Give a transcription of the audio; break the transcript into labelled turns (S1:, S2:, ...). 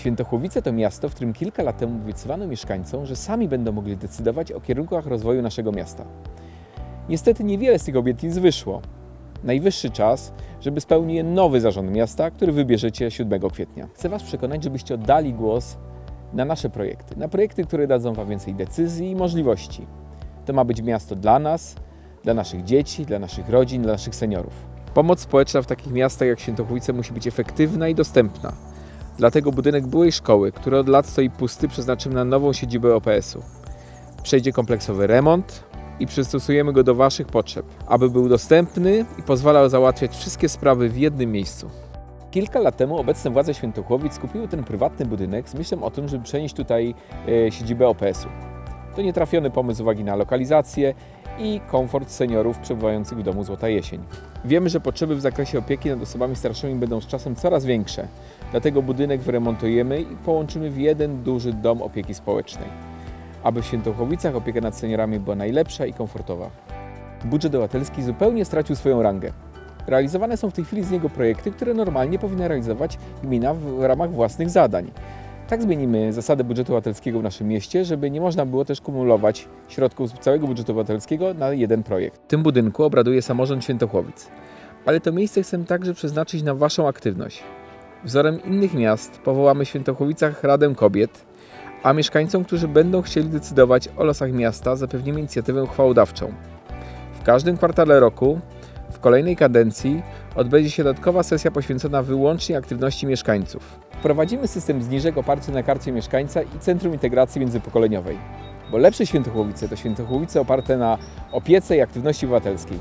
S1: Świętochłowice to miasto, w którym kilka lat temu obiecywano mieszkańcom, że sami będą mogli decydować o kierunkach rozwoju naszego miasta. Niestety niewiele z tych obietnic wyszło. Najwyższy czas, żeby spełnił je nowy zarząd miasta, który wybierzecie 7 kwietnia. Chcę Was przekonać, żebyście oddali głos na nasze projekty, na projekty, które dadzą Wam więcej decyzji i możliwości. To ma być miasto dla nas, dla naszych dzieci, dla naszych rodzin, dla naszych seniorów. Pomoc społeczna w takich miastach jak Świętochłowice musi być efektywna i dostępna. Dlatego budynek byłej szkoły, który od lat stoi pusty, przeznaczymy na nową siedzibę OPS-u. Przejdzie kompleksowy remont i przystosujemy go do Waszych potrzeb, aby był dostępny i pozwalał załatwiać wszystkie sprawy w jednym miejscu. Kilka lat temu obecne władze Świętochłowic kupiły ten prywatny budynek z myślą o tym, żeby przenieść tutaj e, siedzibę OPS-u. To nietrafiony pomysł z uwagi na lokalizację i komfort seniorów przebywających w domu Złota Jesień. Wiemy, że potrzeby w zakresie opieki nad osobami starszymi będą z czasem coraz większe, dlatego budynek wyremontujemy i połączymy w jeden duży dom opieki społecznej, aby w Świętochłowicach opieka nad seniorami była najlepsza i komfortowa. Budżet obywatelski zupełnie stracił swoją rangę. Realizowane są w tej chwili z niego projekty, które normalnie powinna realizować gmina w ramach własnych zadań. Tak zmienimy zasady budżetu obywatelskiego w naszym mieście, żeby nie można było też kumulować środków z całego budżetu obywatelskiego na jeden projekt. W tym budynku obraduje samorząd Świętochłowic. Ale to miejsce chcemy także przeznaczyć na Waszą aktywność. Wzorem innych miast powołamy w Świętochłowicach Radę Kobiet, a mieszkańcom, którzy będą chcieli decydować o losach miasta, zapewnimy inicjatywę uchwałodawczą. W każdym kwartale roku, w kolejnej kadencji, odbędzie się dodatkowa sesja poświęcona wyłącznie aktywności mieszkańców. Wprowadzimy system zniżek oparty na karcie mieszkańca i Centrum Integracji Międzypokoleniowej. Bo lepsze Świętochłowice to Świętochłowice oparte na opiece i aktywności obywatelskiej.